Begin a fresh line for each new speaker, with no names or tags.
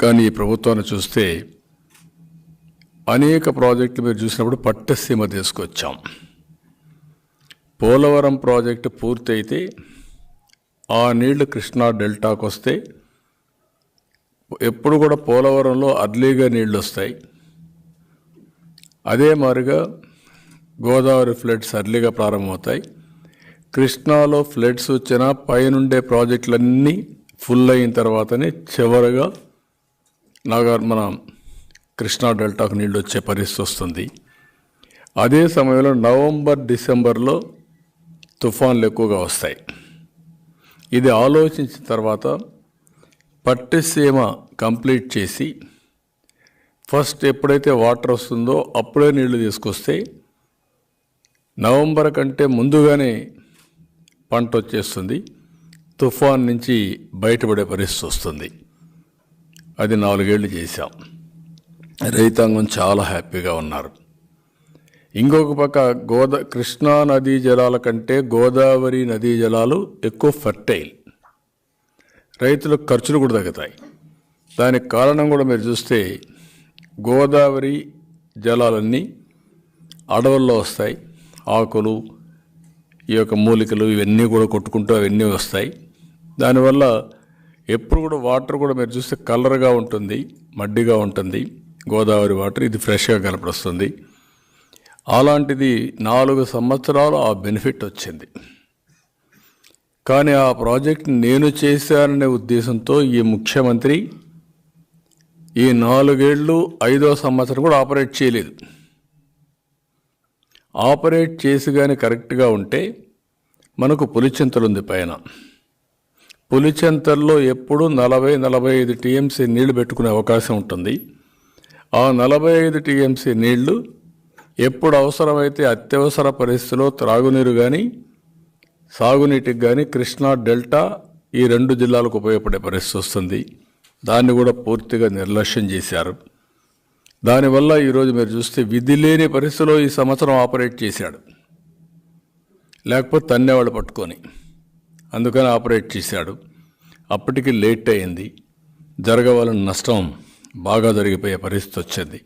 కానీ ఈ ప్రభుత్వాన్ని చూస్తే అనేక ప్రాజెక్టులు మీరు చూసినప్పుడు పట్టసీమ తీసుకొచ్చాం. పోలవరం ప్రాజెక్టు పూర్తయితే ఆ నీళ్ళు కృష్ణా డెల్టాకు వస్తే ఎప్పుడు కూడా పోలవరంలో అర్లీగా నీళ్ళు వస్తాయి. అదే మాదిరిగా గోదావరి ఫ్లడ్స్ అర్లీగా ప్రారంభమవుతాయి. కృష్ణాలో ఫ్లడ్స్ వచ్చినా పైనుండే ప్రాజెక్టులన్నీ ఫుల్ అయిన తర్వాతనే చివరగా నాగార్ మన కృష్ణా డెల్టాకు నీళ్ళు వచ్చే పరిస్థితి వస్తుంది. అదే సమయంలో నవంబర్ డిసెంబర్లో తుఫాన్లు ఎక్కువగా వస్తాయి. ఇది ఆలోచించిన తర్వాత పట్టిసీమ కంప్లీట్ చేసి ఫస్ట్ ఎప్పుడైతే వాటర్ వస్తుందో అప్పుడే నీళ్ళు తీసుకొస్తే నవంబర్ కంటే ముందుగానే పంట వచ్చేస్తుంది. తుఫాన్ నుంచి బయటపడే పరిస్థితి వస్తుంది. అది నాలుగేళ్ళు చేశాం. రైతాంగం చాలా హ్యాపీగా ఉన్నారు. ఇంకొక పక్క గోదా కృష్ణా నదీ జలాల కంటే గోదావరి నదీ జలాలు ఎక్కువ ఫర్టైల్. రైతులకు ఖర్చులు కూడా తగ్గుతాయి. దానికి కారణం కూడా మీరు చూస్తే గోదావరి జలాలన్నీ అడవుల్లో వస్తాయి. ఆకులు ఈ యొక్క మూలికలు ఇవన్నీ కూడా కొట్టుకుంటూ అవన్నీ వస్తాయి. దానివల్ల ఎప్పుడు కూడా వాటర్ కూడా మీరు చూస్తే కలర్గా ఉంటుంది మడ్డిగా ఉంటుంది. గోదావరి వాటర్ ఇది ఫ్రెష్గా కనపడుస్తుంది అలాంటిది నాలుగు సంవత్సరాలు ఆ బెనిఫిట్ వచ్చింది. కానీ ఆ ప్రాజెక్ట్ నేను చేశాననే ఉద్దేశంతో ఈ ముఖ్యమంత్రి ఈ నాలుగేళ్ళు ఐదో సంవత్సరం కూడా ఆపరేట్ చేయలేదు. ఆపరేట్ చేసి కానీ కరెక్ట్గా ఉంటే మనకు పులిచింతలు ఉంది పైన. పులిచెంతల్లో ఎప్పుడూ నలభై నలభై ఐదు టీఎంసీ నీళ్ళు పెట్టుకునే అవకాశం ఉంటుంది. ఆ నలభై ఐదు టీఎంసీ నీళ్ళు ఎప్పుడు అవసరమైతే అత్యవసర పరిస్థితిలో త్రాగునీరు కానీ సాగునీటికి కానీ కృష్ణా డెల్టా ఈ రెండు జిల్లాలకు ఉపయోగపడే పరిస్థితి వస్తుంది. దాన్ని కూడా పూర్తిగా నిర్లక్ష్యం చేశారు. దానివల్ల ఈరోజు మీరు చూస్తే విధి లేని పరిస్థితిలో ఈ సంవత్సరం ఆపరేట్ చేశాడు. లేకపోతే తన్నేవాళ్ళు పట్టుకొని. అందుకని ఆపరేట్ చేశాడు. అప్పటికి లేట్ అయింది. జరగవలన నష్టం బాగా జరిగిపోయే పరిస్థితి వచ్చింది.